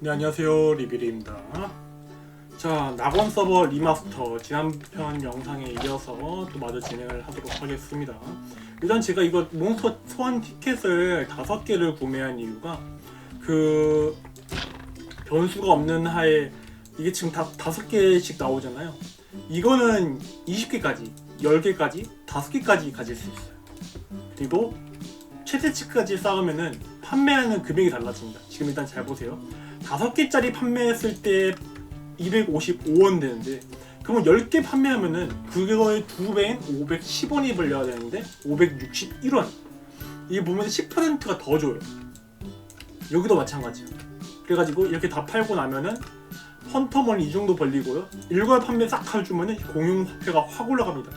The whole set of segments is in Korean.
네 안녕하세요. 리비리입니다. 자 낙원 서버 리마스터 지난편 영상에 이어서 또 마저 진행을 하도록 하겠습니다. 일단 제가 이거 몬스터 소환 티켓을 다섯 개를 구매한 이유가 그 변수가 없는 하에 이게 지금 다 다섯 개씩 나오잖아요. 이거는 20개까지 10개까지 5개까지 가질 수 있어요. 그리고 최대치까지 쌓으면은 판매하는 금액이 달라집니다. 지금 일단 잘 보세요 다섯 개짜리 판매했을 때 255원 되는데 그러면 10개 판매하면은 그거의 두 배인 510원이 벌려야 되는데 561원. 이게 보면 10%가 더 줘요. 여기도 마찬가지예요. 그래가지고 이렇게 다 팔고 나면은 헌터먼 이 정도 벌리고요. 일괄 판매 싹 해주면은 공용 화폐가 확 올라갑니다.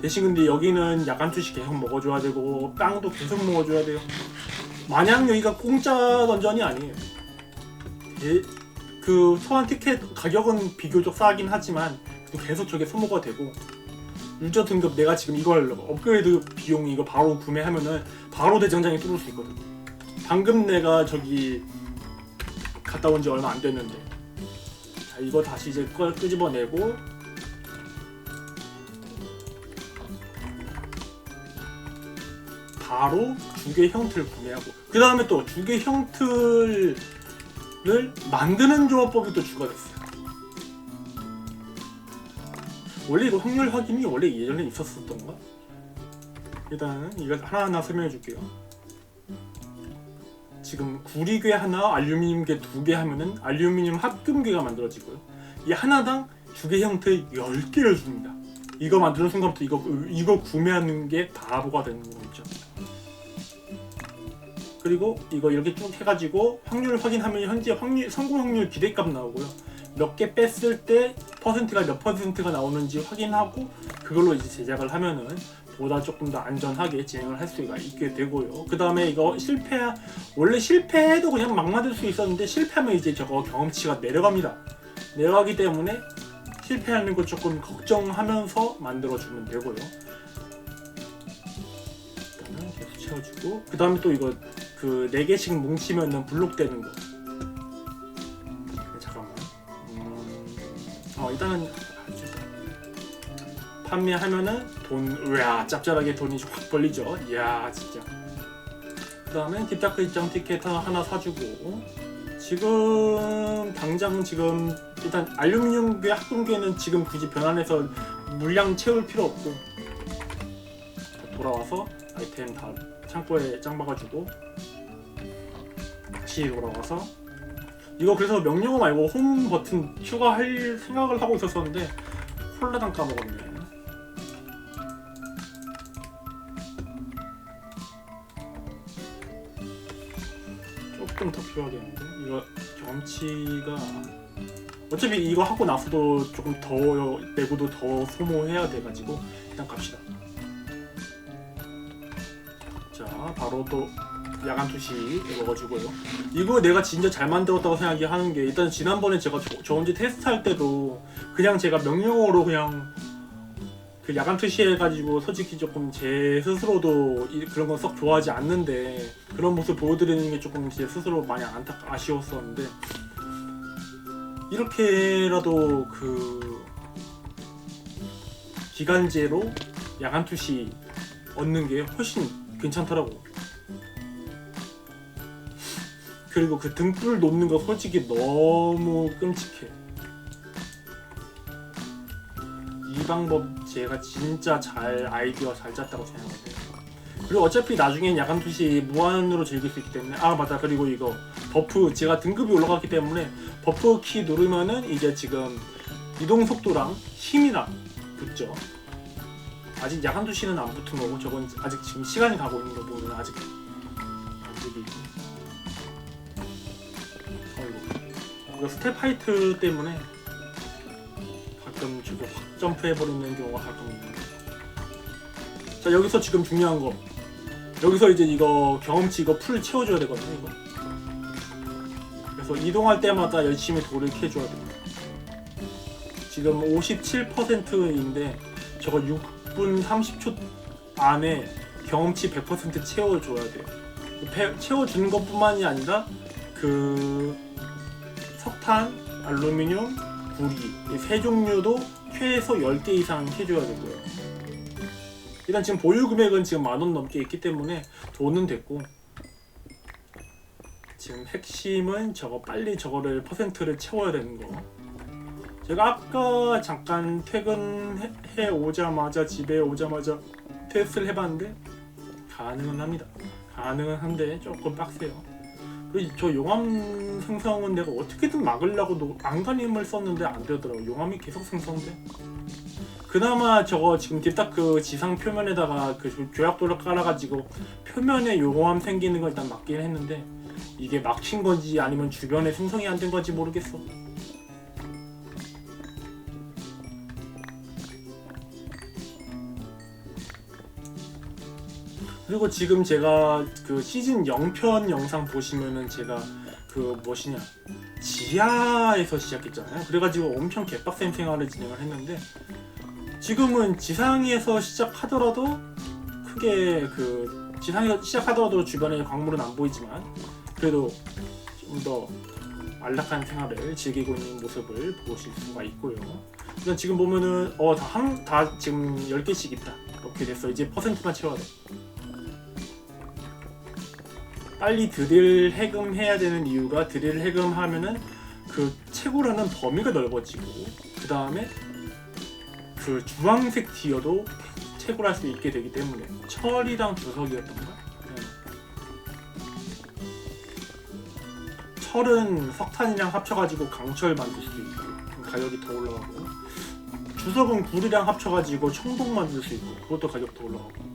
대신 근데 여기는 야간 투시 계속 먹어줘야 되고 빵도 계속 먹어줘야 돼요. 마냥 여기가 공짜 던전이 아니에요. 예, 그 소환 티켓 가격은 비교적 싸긴 하지만 계속 저게 소모가 되고 유저 등급 내가 지금 이걸 업그레이드 비용 이거 바로 구매하면은 바로 대장장이 뚫을 수 있거든. 방금 내가 저기 갔다 온 지 얼마 안 됐는데. 자 이거 다시 이제 걸 끄집어내고. 바로 주계 형틀 구매하고. 그 다음에 또 주계 형틀 를 만드는 조합법이 또 추가됐어요. 원래 이거 확률 확인이 원래 예전에 있었었던가? 일단은 이거 하나하나 설명해 줄게요. 지금 구리괴 하나, 알루미늄괴 두 개 하면은 알루미늄 합금괴가 만들어지고요. 이 하나당 주계 형태 10개를 줍니다. 이거 만드는 순간부터 이거 이거 구매하는 게 바보가 되는 거죠. 그리고 이거 이렇게 쭉 해가지고 확률 확인하면 현재 확률 성공 확률 기대값 나오고요. 몇 개 뺐을 때 퍼센트가 몇 퍼센트가 나오는지 확인하고 그걸로 이제 제작을 하면은 보다 조금 더 안전하게 진행을 할 수가 있게 되고요. 그 다음에 이거 실패 원래 실패해도 그냥 막 만들 수 있었는데 실패하면 이제 저거 경험치가 내려갑니다. 내려가기 때문에 실패하는 거 조금 걱정하면서 만들어주면 되고요. 일단은 계속 채워주고 그 다음에 또 이거 그네 개씩 뭉치면은 블록 되는 거. 잠깐만. 음, 어 일단은. 판매하면은 돈, 으야 짭짤하게 돈이 확 벌리죠. 이야 진짜. 그 다음에 딥다크 입장 티켓 하나, 사주고 지금 당장 지금 일단 알루미늄계 합금계는 지금 굳이 변환해서 물량 채울 필요 없고 돌아와서 아이템 다 창고에 짱 박아주고 다시 돌아와서 이거 그래서 명령어 말고 홈 버튼 추가할 생각을 하고 있었었는데 홀라당 까먹었네. 조금 더 필요하겠는데 이거 경치가 어차피 이거 하고 나서도 조금 더 내고도 더 소모해야 돼가지고 일단 갑시다. 자 바로 또 야간 투시 먹어주고요. 이거 내가 진짜 잘 만들었다고 생각이 하는 게 일단 지난번에 제가 저, 저 언제 테스트할 때도 그냥 제가 명령어로 그냥 그 야간 투시 해가지고 솔직히 조금 제 스스로도 이- 그런 건 썩 좋아하지 않는데 그런 모습 보여드리는 게 조금 제 스스로 많이 안타 아쉬웠었는데 이렇게라도 그 기간제로 야간 투시 얻는 게 훨씬 괜찮더라고. 그리고 그 등불 놓는 거 솔직히 너무 끔찍해. 이 방법 제가 진짜 잘 아이디어 잘 짰다고 생각해요. 그리고 어차피 나중엔 야간 투시 무한으로 즐길 수 있기 때문에 아 맞다 그리고 이거 버프 제가 등급이 올라갔기 때문에 버프 키 누르면은 이제 지금 이동 속도랑 힘이랑 붙죠. 아직 야간 투시는 안 붙은 거고 저건 아직 지금 시간이 가고 있는 거 보면 아직 아직이 이거 스텝 하이트 때문에 가끔 저거 확 점프해버리는 경우가 가끔 있는데. 자 여기서 지금 중요한 거. 여기서 이제 이거 경험치 이거 풀 채워줘야 되거든요 이거. 그래서 이동할 때마다 열심히 돌을 캐줘야 됩니다 지금 57%인데 저거 6분 30초 안에 경험치 100% 채워줘야 돼요. 배- 채워주는 것뿐만이 아니라 그 석탄, 알루미늄, 구리 이 세 종류도 최소 10개 이상 해줘야 되고요. 일단 지금 보유 금액은 지금 만 원 넘게 있기 때문에 돈은 됐고 지금 핵심은 저거 빨리 저거를 퍼센트를 채워야 되는 거. 제가 아까 잠깐 퇴근해 해 오자마자 집에 오자마자 테스트를 해봤는데 가능은 합니다. 가능은 한데 조금 빡세요. 저 용암 생성은 내가 어떻게든 막으려고 노- 안간힘을 썼는데 안 되더라고. 용암이 계속 생성돼. 그나마 저거 지금 딥다크 지상 표면에다가 그 조- 조약돌을 깔아가지고 표면에 용암 생기는 걸 일단 막긴 했는데 이게 막힌 건지 아니면 주변에 생성이 안 된 건지 모르겠어. 그리고 지금 제가 그 시즌 0편 영상 보시면은 제가 그 무엇이냐 지하에서 시작했잖아요. 그래가지고 엄청 개빡센 생활을 진행을 했는데 지금은 지상에서 시작하더라도 크게 그 지상에서 시작하더라도 주변에 광물은 안 보이지만 그래도 좀 더 안락한 생활을 즐기고 있는 모습을 보실 수가 있고요. 일단 지금 보면은 어다다 다 지금 10개씩 있다. 이렇게 됐어. 이제 퍼센트만 채워야 돼. 빨리 드릴 해금 해야 되는 이유가 드릴 해금 하면은 그 채굴하는 범위가 넓어지고 그 다음에 그 주황색 티어도 채굴할 수 있게 되기 때문에 철이랑 주석이었던가? 네. 철은 석탄이랑 합쳐가지고 강철 만들 수도 있고 가격이 더 올라가고 주석은 구리랑 합쳐가지고 청동 만들 수 있고 그것도 가격 더 올라가고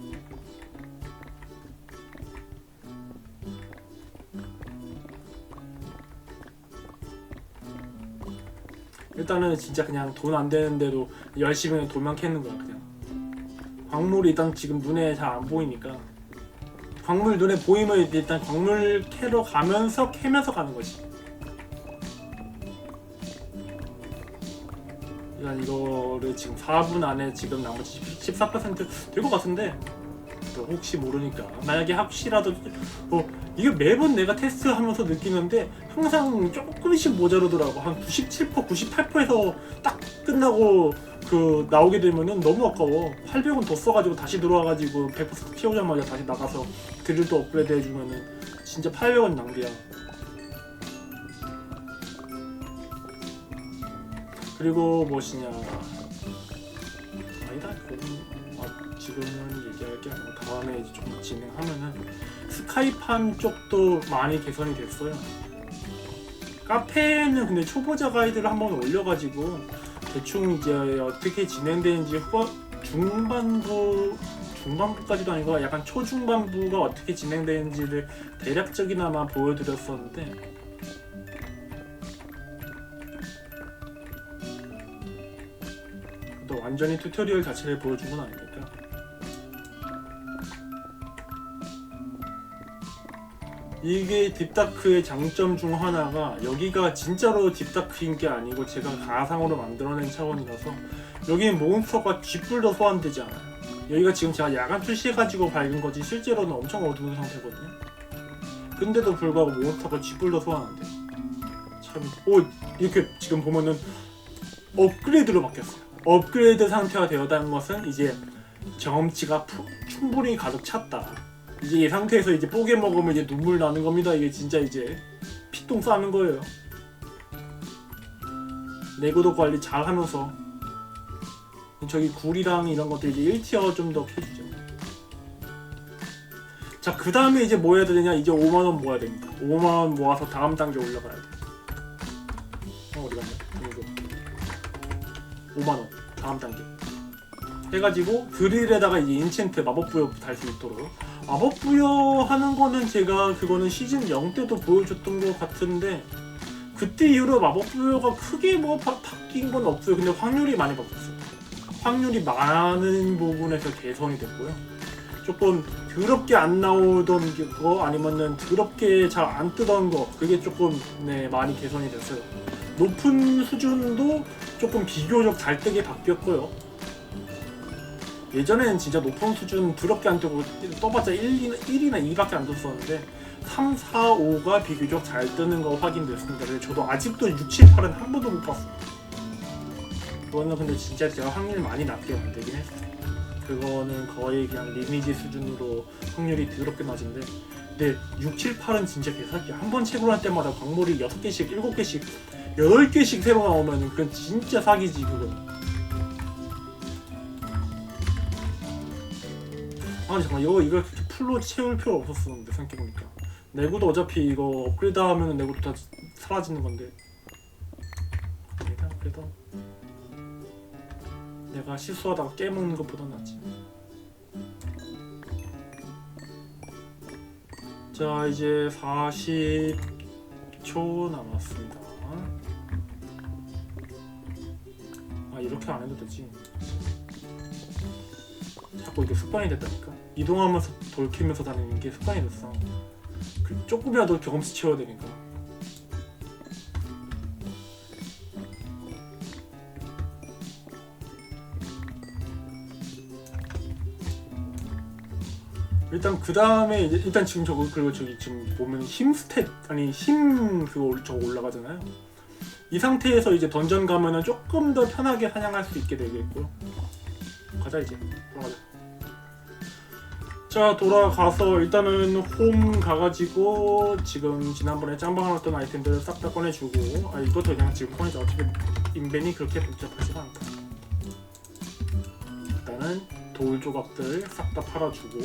일단은 진짜 그냥 돈 안 되는데도 열심히 그냥 돌만 캐는 거야 그냥. 광물이 일단 지금 눈에 잘 안 보이니까. 광물 눈에 보이면 일단 광물 캐러 가면서 캐면서 가는 거지. 일단 이거를 지금 4분 안에 지금 나머지 14%될 것 같은데 또 혹시 모르니까. 만약에 혹시라도 뭐 이게 매번 내가 테스트하면서 느끼는데 항상 조금씩 모자르더라고. 한 97%, 98%에서 딱 끝나고 그 나오게 되면은 너무 아까워. 800원 더 써가지고 다시 들어와가지고 100% 피우자마자 다시 나가서 드릴도 업그레이드 해주면은 진짜 800원 낭비야. 그리고 무엇이냐. 아니다. 그건 아, 지금은 얘기할 게 아니고 다음에 이제 좀 진행하면은 스카이팜 쪽도 많이 개선이 됐어요. 카페에는 근데 초보자 가이드를 한번 올려가지고 대충 이제 어떻게 진행되는지 후반 중반부 중반부까지도 아니고 약간 초중반부가 어떻게 진행되는지를 대략적이나마 보여드렸었는데 또 완전히 튜토리얼 자체를 보여준 건 아니니 이게 딥다크의 장점 중 하나가 여기가 진짜로 딥다크인 게 아니고 제가 가상으로 만들어낸 차원이라서 여기는 몬스터가 쥐뿔도 소환되지 않아요. 여기가 지금 제가 야간 출시해가지고 밝은 거지 실제로는 엄청 어두운 상태거든요. 근데도 불구하고 몬스터가 쥐뿔도 소환한대. 참 오 이렇게 지금 보면은 업그레이드로 바뀌었어요. 업그레이드 상태가 되었다는 것은 이제 경험치가 푸- 충분히 가득 찼다 이제 이 상태에서 이제 뽀개 먹으면 이제 눈물 나는 겁니다. 이게 진짜 이제 피똥 싸는 거예요. 내구도 관리 잘 하면서 저기 굴이랑 이런 것들 이제 1티어 좀더 해주죠. 자, 그 다음에 이제 뭐 해야 되냐? 이제 5만원 모아야 됩니다. 5만원 모아서 다음 단계 올라가야 돼. 어, 어디 갔냐? 이거. 5만원. 다음 단계. 해가지고 드릴에다가 이제 인챈트 마법 부여 달 수 있도록 마법 부여 하는 거는 제가 그거는 시즌 0 때도 보여줬던 것 같은데 그때 이후로 마법 부여가 크게 뭐 바, 바뀐 건 없어요. 근데 확률이 많이 바뀌었어요. 확률이 많은 부분에서 개선이 됐고요. 조금 더럽게 안 나오던 거 아니면은 더럽게 잘 안 뜨던 거 그게 조금 네 많이 개선이 됐어요. 높은 수준도 조금 비교적 잘 뜨게 바뀌었고요. 예전에는 진짜 높은 수준 더럽게 안 뜨고 떠봤자 1, 1이나 2밖에 안 떴었는데 3, 4, 5가 비교적 잘 뜨는 거 확인됐습니다. 근데 저도 아직도 6, 7, 8은 한 번도 못 봤어요. 그거는 근데 진짜 제가 확률 많이 낮게 만들긴 했어요. 그거는 거의 그냥 리니지 수준으로 확률이 더럽게 낮은데 근데 6, 7, 8은 진짜 개사기 한번 채굴 할 때마다 광물이 6개씩, 7개씩, 8개씩 새로 나오면 그건 진짜 사기지 그거 아니 잠깐 이거 그렇게 풀로 채울 필요 없었었는데 생각해보니까. 내구도 어차피 이거 업그레이드 하면 내구도 다 사라지는 건데. 그래도 내가 실수하다가 깨먹는 것보다 낫지. 자 이제 40초 남았습니다. 아 이렇게 안 해도 되지 자꾸 이게 습관이 됐다니까. 이동하면서 돌키면서 다니는 게 습관이 됐어. 그 조금이라도 경험치 채워야 되니까. 일단 그 다음에 일단 지금 저거 그리고 저기 지금 보면 힘 스탯 아니 힘 그거 저거 올라가잖아요. 이 상태에서 이제 던전 가면은 조금 더 편하게 사냥할 수 있게 되겠고요 가자 이제 돌아가자 자 돌아가서 일단은 홈 가가지고 지금 지난번에 짬방해놨던 아이템들을 싹 다 꺼내주고 아 이것도 그냥 지금 꺼내자. 어차피 인벤이 그렇게 복잡하지가 않다. 일단은 돌 조각들 싹 다 팔아주고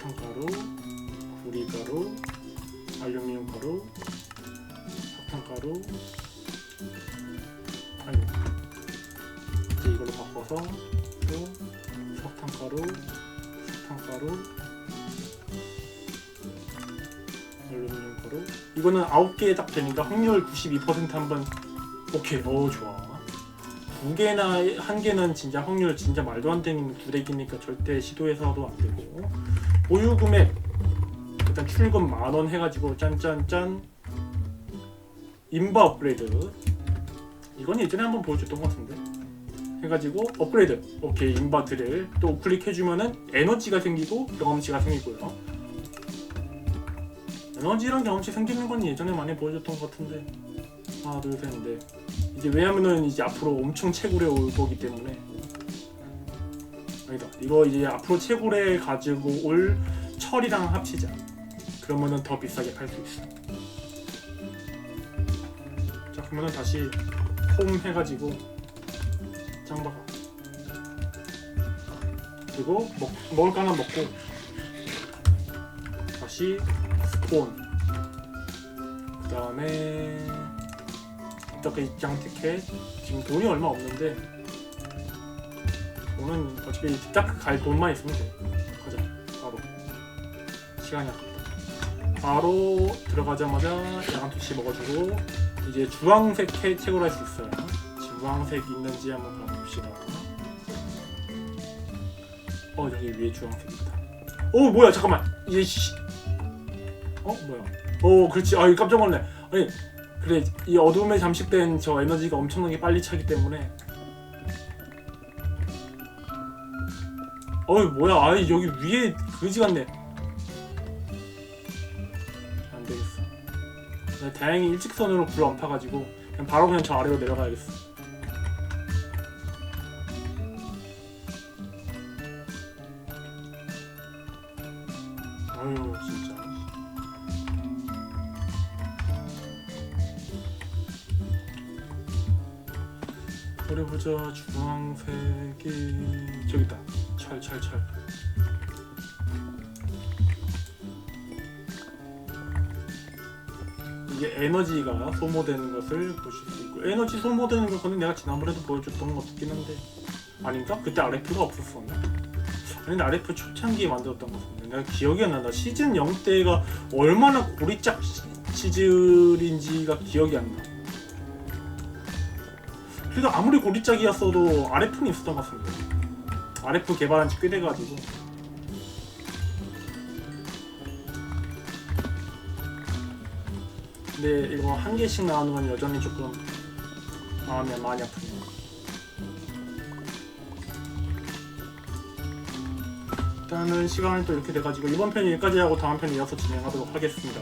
석탄가루 구리가루 알루미늄 가루 석탄가루 바꿔서 또 석탄가루 석탄가루 알루미늄 가루. 이거는 9개 딱 되니까 확률 92% 한번 오케이. 어 좋아. 두 개나 한 개는 진짜 확률 진짜 말도 안 되는 구대기니까 절대 시도해서도 안 되고. 보유 금액 일단 출금 만 원 해가지고 짠짠짠. 인바 업그레이드. 이건 예전에 한번 보여줬던 것 같은데 해가지고 업그레이드 오케이 인바 드릴 또 우클릭해주면은 에너지가 생기고 경험치가 생기고요. 에너지랑 경험치 생기는 건 예전에 많이 보여줬던 것 같은데. 하나 둘셋넷. 이제 왜냐면은 이제 앞으로 엄청 채굴에 올 거기 때문에. 아니다. 이거 이제 앞으로 채굴에 가지고 올 철이랑 합치자. 그러면은 더 비싸게 팔 수 있어. 자 그러면은 다시 홈 해가지고 짱박아 그리고 먹, 먹을 거 하나 먹고 다시 스폰. 그 다음에 이렇게 입장 티켓. 지금 돈이 얼마 없는데 돈은 어차피 딱 갈 돈만 있으면 돼. 가자. 바로. 시간이 아깝다. 바로 들어가자마자 야간 투시 먹어주고 이제 주황색 캐 책으로 할수 있어요. 주황색 있는지 한번 봐 봅시다. 어 여기 위에 주황색 있다. 어 뭐야 잠깐만. 이제 씨. 어 뭐야. 어 그렇지. 아 깜짝 놀래 아니 그래 이 어둠에 잠식된 저 에너지가 엄청나게 빨리 차기 때문에. 어이 뭐야. 아이 여기 위에 그지 같네. 안 되겠어. 네, 다행히 일직선으로 불 안 파가지고 그냥 바로 그냥 저 아래로 내려가야겠어 어디 보자 주황색이 저기 있다 철 이게 에너지가 소모되는 것을 보실 수 있고 에너지 소모되는 것은 내가 지난번에도 보여줬던 것 같긴 한데 아닌가? 그때 RF가 없었었나? 아니 RF 초창기에 만들었던 것 같은데 내가 기억이 안 난다 시즌 0 때가 얼마나 고리짝 시- 시즌인지가 기억이 안 나. 그래도 아무리 고리짝이었어도 RF는 있었던 것 같습니다. RF 개발한 지 꽤 돼가지고. 근데 이거 한 개씩 나오는 건 여전히 조금 마음이 많이 아프네요. 일단 일단은 시간은 또 이렇게 돼가지고 이번 편 여기까지 하고 다음 편 이어서 진행하도록 하겠습니다.